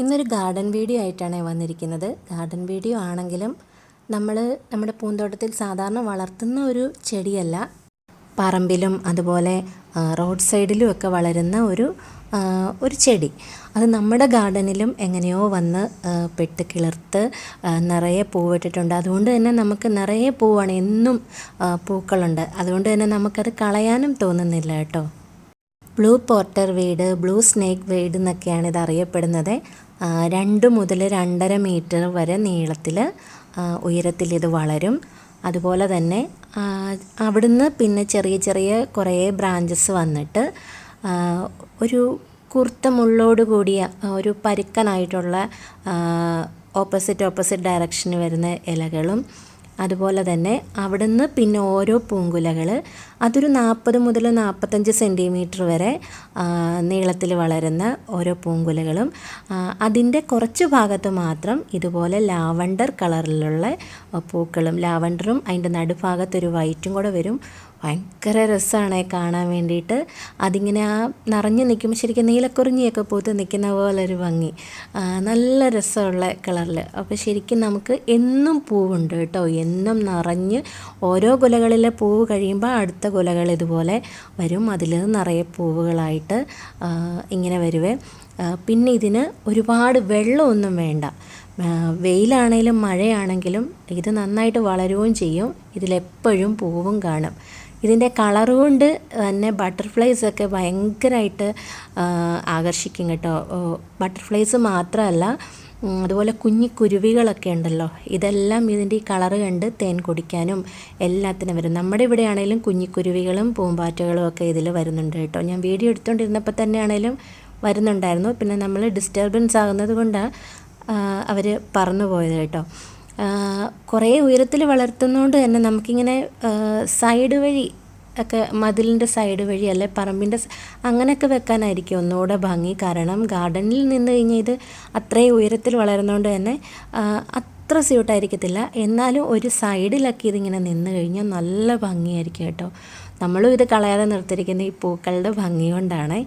ഇന്നൊരു garden video ആയിട്ടാണ് വന്നിരിക്കുന്നത്. ഗാർഡൻ വീഡിയോ ആണെങ്കിലും നമ്മൾ നമ്മുടെ പൂന്തോട്ടത്തിൽ സാധാരണ വളർത്തുന്ന ഒരു ചെടിയല്ല. പറമ്പിലും അതുപോലെ റോഡ് സൈഡിലും ഒക്കെ വളരുന്ന ഒരു ഒരു ചെടി. അത് നമ്മുടെ ഗാർഡനിലും എങ്ങനെയോ വന്ന് പെട്ട് കിളിർത്ത് നിറയെ പൂവിട്ടിട്ടുണ്ട്. അതുകൊണ്ട് തന്നെ നമുക്ക് നിറയെ പൂവാണ് എന്നും പൂക്കളുണ്ട്. അതുകൊണ്ട് തന്നെ നമുക്കത് കളയാനും തോന്നുന്നില്ല കേട്ടോ. ബ്ലൂ പോർട്ടർ വീട് ബ്ലൂ സ്നേക്ക് വീട് എന്നൊക്കെയാണ് ഇത് അറിയപ്പെടുന്നത്. രണ്ട് മുതൽ രണ്ടര മീറ്റർ വരെ നീളത്തിൽ ഉയരത്തിൽ ഇത് വളരും. അതുപോലെ തന്നെ അവിടുന്ന് പിന്നെ ചെറിയ ചെറിയ കുറേ ബ്രാഞ്ചസ് വന്നിട്ട് ഒരു കുർത്ത മുള്ളോട് കൂടിയ ഒരു പരുക്കനായിട്ടുള്ള ഓപ്പോസിറ്റ് ഓപ്പോസിറ്റ് ഡയറക്ഷന് വരുന്ന ഇലകളും അതുപോലെ തന്നെ അവിടുന്ന് പിന്നെ ഓരോ പൂങ്കുലകൾ അതൊരു നാൽപ്പത് മുതൽ നാൽപ്പത്തഞ്ച് സെന്റിമീറ്റർ വരെ നീളത്തിൽ വളരുന്ന ഓരോ പൂങ്കുലകളും. അതിന്റെ കുറച്ച് ഭാഗത്ത് മാത്രം ഇതുപോലെ ലാവണ്ടർ കളറിലുള്ള പൂക്കളും ലാവണ്ടറും അതിന്റെ നടുഭാഗത്തൊരു വൈറ്റും കൂടെ വരും. ഭയങ്കര രസമാണ് കാണാൻ വേണ്ടിയിട്ട്. അതിങ്ങനെ ആ നിറഞ്ഞു നിൽക്കുമ്പോൾ ശരിക്കും നീലക്കുറിഞ്ഞിയൊക്കെ പൂത്ത് നിൽക്കുന്ന പോലൊരു ഭംഗി. ആ, നല്ല രസമുള്ള കളറിൽ. അപ്പോൾ ശരിക്കും നമുക്ക് എന്നും പൂവുണ്ട് കേട്ടോ. എന്നും നിറഞ്ഞ് ഓരോ കുലകളിലെ പൂവ് കഴിയുമ്പോൾ അടുത്ത കുലകൾ ഇതുപോലെ വരും. അതിൽ നിറയെ പൂവുകളായിട്ട് ഇങ്ങനെ വരുവേ. പിന്നെ ഇതിന് ഒരുപാട് വെള്ളമൊന്നും വേണ്ട. വെയിലാണെങ്കിലും മഴയാണെങ്കിലും ഇത് നന്നായിട്ട് വളരുകയും ചെയ്യും. ഇതിലെപ്പോഴും പൂവും കാണും. ഇതിന്റെ കളർ കൊണ്ട് തന്നെ ബട്ടർഫ്ലൈസ് ഒക്കെ ഭയങ്കരമായിട്ട് ആകർഷിക്കും കേട്ടോ. ബട്ടർഫ്ലൈസ് മാത്രമല്ല അതുപോലെ കുഞ്ഞി കുരുവികളൊക്കെ ഉണ്ടല്ലോ. ഇതെല്ലാം ഇതിന്റെ ഈ കളറ് കണ്ട് തേൻ കുടിക്കാനും എല്ലാത്തിനും വരും. നമ്മുടെ ഇവിടെ ആണെങ്കിലും കുഞ്ഞിക്കുരുവികളും പൂമ്പാറ്റകളും ഒക്കെ ഇതിൽ വരുന്നുണ്ട് കേട്ടോ. ഞാൻ വീഡിയോ എടുത്തുകൊണ്ടിരുന്നപ്പോൾ തന്നെ വരുന്നുണ്ടായിരുന്നു. പിന്നെ നമ്മൾ ഡിസ്റ്റർബൻസ് ആകുന്നത് കൊണ്ടാണ് അവർ പറന്നു പോയത് കേട്ടോ. കുറേ ഉയരത്തിൽ വളർത്തുന്നതുകൊണ്ട് തന്നെ നമുക്കിങ്ങനെ സൈഡ് വഴി ഒക്കെ മതിലിന്റെ സൈഡ് വഴി അല്ലെ പറമ്പിന്റെ അങ്ങനെയൊക്കെ വെക്കാനായിരിക്കും ഒന്നുകൂടെ ഭംഗി. കാരണം ഗാർഡനിൽ നിന്ന് കഴിഞ്ഞാൽ ഇത് അത്രയും ഉയരത്തിൽ വളരുന്നതുകൊണ്ട് തന്നെ അത്ര സ്യൂട്ടായിരിക്കത്തില്ല എന്നാലും ഒരു സൈഡിലൊക്കെ ഇതിങ്ങനെ നിന്ന് കഴിഞ്ഞാൽ നല്ല ഭംഗിയായിരിക്കും കേട്ടോ. നമ്മളും ഇത് കളയാതെ നിർത്തിയിരിക്കുന്ന ഈ പൂക്കളുടെ ഭംഗി കൊണ്ടാണ്.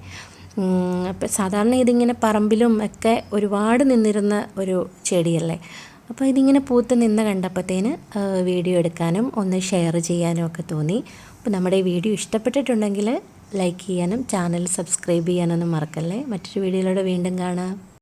സാധാരണ ഇതിങ്ങനെ പറമ്പിലും ഒക്കെ ഒരുപാട് നിന്നിരുന്ന ഒരു ചെടിയല്ലേ? അപ്പോൾ ഇതിങ്ങനെ പൂത്ത് നിന്ന് കണ്ടപ്പോഴത്തേന് വീഡിയോ എടുക്കാനും ഒന്ന് ഷെയർ ചെയ്യാനും ഒക്കെ തോന്നി. അപ്പോൾ നമ്മുടെ ഈ വീഡിയോ ഇഷ്ടപ്പെട്ടിട്ടുണ്ടെങ്കിൽ ലൈക്ക് ചെയ്യാനും ചാനൽ സബ്സ്ക്രൈബ് ചെയ്യാനൊന്നും മറക്കല്ലേ? മറ്റൊരു വീഡിയോയിലൂടെ വീണ്ടും കാണാം.